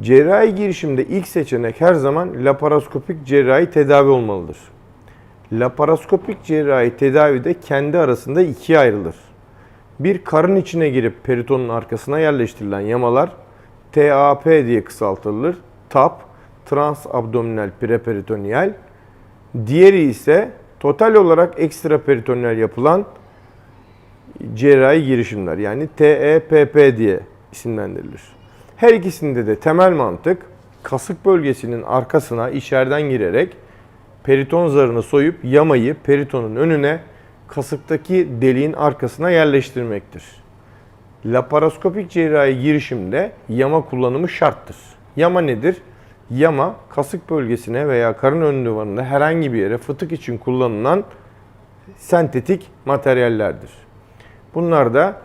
Cerrahi girişimde ilk seçenek her zaman laparoskopik cerrahi tedavi olmalıdır. Laparoskopik cerrahi tedavide kendi arasında ikiye ayrılır. Bir karın içine girip peritonun arkasına yerleştirilen yamalar TAP diye kısaltılır. TAP, transabdominal preperitoneal. Diğeri ise total olarak ekstraperitoneal yapılan cerrahi girişimler yani TEPP diye isimlendirilir. Her ikisinde de temel mantık kasık bölgesinin arkasına içeriden girerek periton zarını soyup yamayı peritonun önüne kasıktaki deliğin arkasına yerleştirmektir. Laparoskopik cerrahi girişimde yama kullanımı şarttır. Yama nedir? Yama kasık bölgesine veya karın ön duvarında herhangi bir yere fıtık için kullanılan sentetik materyallerdir. Bunlar da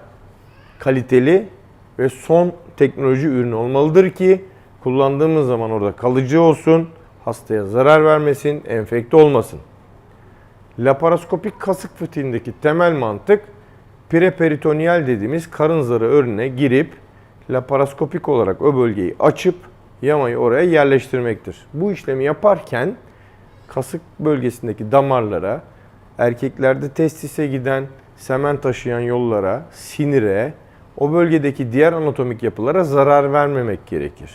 kaliteli ve son teknoloji ürünü olmalıdır ki kullandığımız zaman orada kalıcı olsun, hastaya zarar vermesin, enfekte olmasın. Laparoskopik kasık fıtığındaki temel mantık preperitoneal dediğimiz karın zarı önüne girip laparoskopik olarak o bölgeyi açıp yamayı oraya yerleştirmektir. Bu işlemi yaparken kasık bölgesindeki damarlara, erkeklerde testise giden, semen taşıyan yollara, sinire, o bölgedeki diğer anatomik yapılara zarar vermemek gerekir.